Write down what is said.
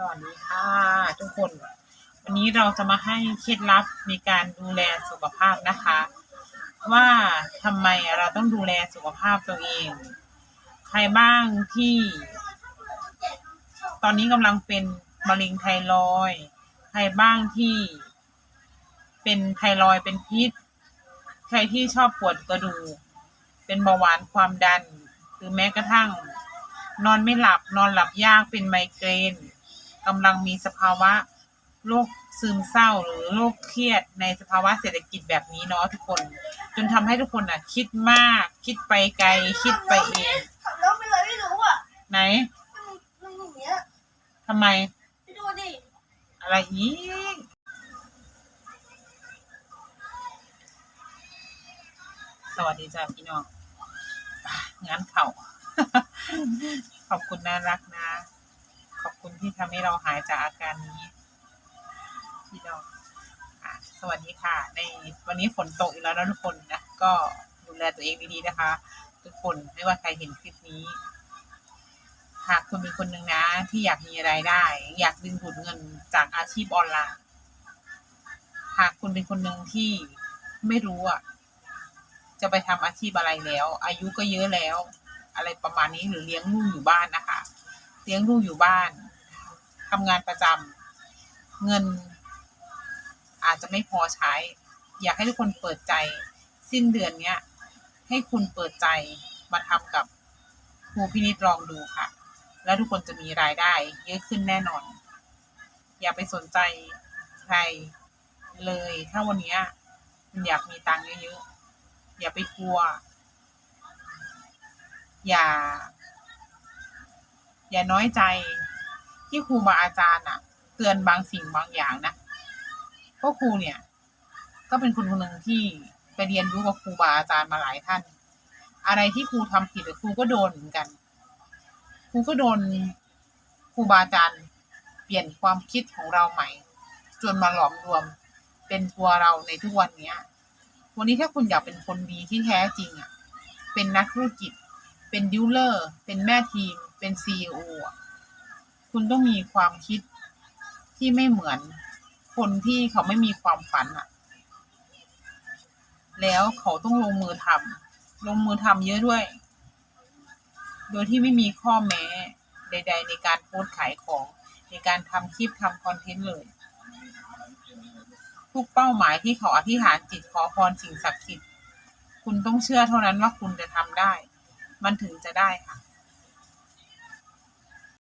สวัสดีค่ะทุกคน วันนี้เราจะมาให้เคล็ดลับในการดูแลสุขภาพนะคะ ว่าทำไมเราต้องดูแลสุขภาพตัวเอง ใครบ้างที่ ตอนนี้กำลังเป็นมะเร็งไทรอยใครบ้างที่ เป็นไทรอยเป็นพิษ ใครที่ชอบปวดกระดูกเป็นเบาหวานความดัน หรือแม้กระทั่งนอนไม่หลับนอนหลับยากเป็นไมเกรน กำลังมีสภาวะโรคซึมเศร้าหรือโรคเครียดในสภาวะเศรษฐกิจแบบนี้เนาะทุกคน จนทำให้ทุกคนอะ คิดมากคิดไปไกลคิดไปเองขับรถไปเลยไม่รู้อะไหนมันอย่างเงี้ยทำไมไปดูดิอะไรอีกสวัสดีจ้าพี่น้องงานเข่าขอบคุณน่ารักนะ คุณที่ทำให้เราหายจากอาการนี้พี่น้องสวัสดีค่ะ ในวันนี้ฝนตกอีกแล้วนะทุกคนนะก็ดูแลตัวเองดีๆนะคะ ทุกคนไม่ว่าใครเห็นคลิปนี้ หากคุณเป็นคนหนึ่งนะ ที่อยากมีรายได้ อยากดึงดูดเงินจากอาชีพออนไลน์หากคุณเป็นคนหนึ่งที่ไม่รู้อะจะไปทำอาชีพอะไรแล้ว อายุก็เยอะแล้ว อะไรประมาณนี้หรือเลี้ยงลูกอยู่บ้านนะคะ เลี้ยงลูกอยู่บ้าน ทำงานประจำเงิน อาจจะไม่พอใช้ อยากให้ทุกคนเปิดใจ สิ้นเดือนเนี้ย ให้คุณเปิดใจมาทำกับครูพินิจลองดูค่ะ แล้วทุกคนจะมีรายได้ เยอะขึ้นแน่นอน อย่าไปสนใจใครเลย ถ้าวันนี้ยคุณอยากมีตังค์เยอะๆ อย่าไปกลัว อย่า อย่าน้อยใจ ที่ครูบาอาจารย์อะเตือนบางสิ่งบางอย่างนะเพราะครูเนี่ย ก็เป็นคนคนหนึ่งที่ไปเรียนรู้กับครูบาอาจารย์มาหลายท่าน อะไรที่ครูทำผิดครูก็โดนเหมือนกัน ครูก็โดนครูบาอาจารย์เปลี่ยนความคิดของเราใหม่ จนมาหลอมรวมเป็นตัวเราในทุกวันเนี้ย วันนี้ถ้าคุณอยากเป็นคนดีที่แท้จริงอะ เป็นนักธุรกิจ เป็นดิวเลอร์ เป็นแม่ทีม เป็นซีออะ คุณต้องมีความคิดที่ไม่เหมือน คนที่เขาไม่มีความฝันอะแล้วเขาต้องลงมือทำลงมือทำเยอะด้วย โดยที่ไม่มีข้อแม้ใด ๆ ในการโพสขายของ ในการทำคลิปทำคอนเทนต์เลย ทุกเป้าหมายที่เขาอธิษฐานจิตขอพรสิ่งศักดิ์สิทธิ์คุณต้องเชื่อเท่านั้นว่าคุณจะทำได้ มันถึงจะได้ค่ะ